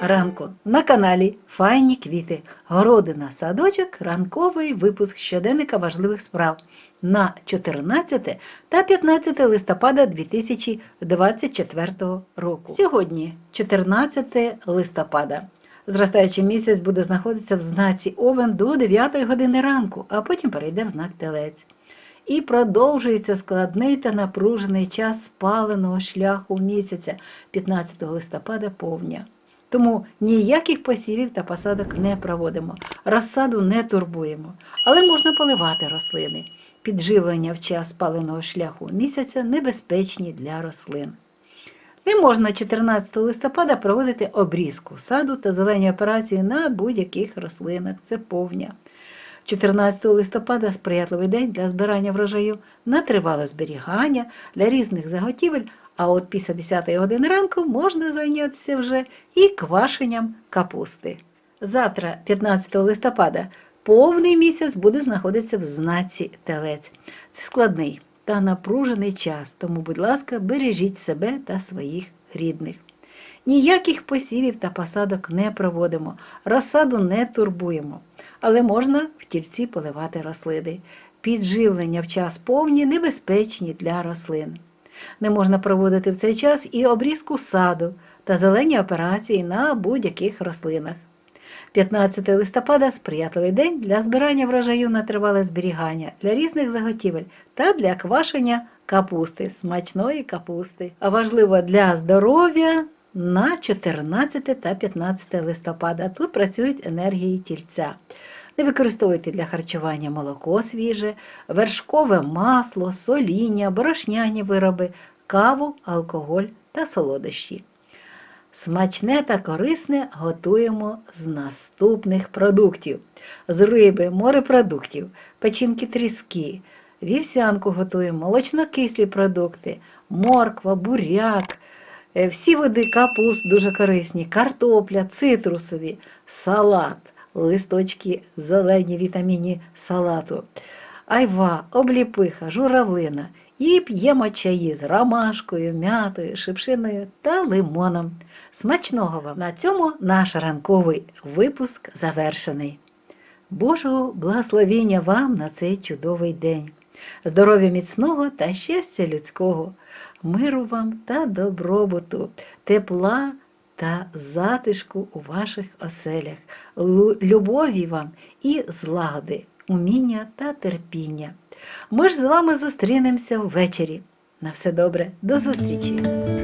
ранку на каналі Файні квіти, городина, садочок, ранковий випуск щоденника важливих справ на 14 та 15 листопада 2024 року. Сьогодні 14 листопада. Зростаючий місяць буде знаходитися в знаці Овен до 9 години ранку, а потім перейде в знак Телець. І продовжується складний та напружений час спаленого шляху місяця 15 листопада повня. Тому ніяких посівів та посадок не проводимо, розсаду не турбуємо, але можна поливати рослини. Підживлення в час спаленого шляху місяця небезпечні для рослин. Не можна 14 листопада проводити обрізку саду та зелені операції на будь-яких рослинах. Це повня. 14 листопада сприятливий день для збирання врожаю на тривале зберігання для різних заготівель, а от після 10 години ранку можна зайнятися вже і квашенням капусти. Завтра, 15 листопада, повний місяць буде знаходитися в знаці телець. Це складний та напружений час, тому, будь ласка, бережіть себе та своїх рідних. Ніяких посівів та посадок не проводимо, розсаду не турбуємо, але можна в тільці поливати рослини. Підживлення в час повні небезпечні для рослин. Не можна проводити в цей час і обрізку саду та зелені операції на будь-яких рослинах. 15 листопада сприятливий день для збирання врожаю на тривале зберігання для різних заготівель та для квашення капусти, смачної капусти. А важливо для здоров'я на 14 та 15 листопада. Тут працюють енергії тільця. Не використовуйте для харчування молоко свіже, вершкове масло, соління, борошняні вироби, каву, алкоголь та солодощі. Смачне та корисне готуємо з наступних продуктів: з риби, морепродуктів, печінки тріски, вівсянку готуємо, молочно-кислі продукти, морква, буряк, е, всі види капуст дуже корисні, картопля, цитрусові, салат, листочки зелені вітамінні салату, айва, обліпиха, журавлина. І п'ємо чаї з ромашкою, м'ятою, шипшиною та лимоном. Смачного вам! На цьому наш ранковий випуск завершений. Божого благословіння вам на цей чудовий день, здоров'я міцного та щастя людського, миру вам та добробуту, тепла та затишку у ваших оселях, любові вам і злагоди, уміння та терпіння. Ми ж з вами зустрінемося ввечері. На все добре, до зустрічі!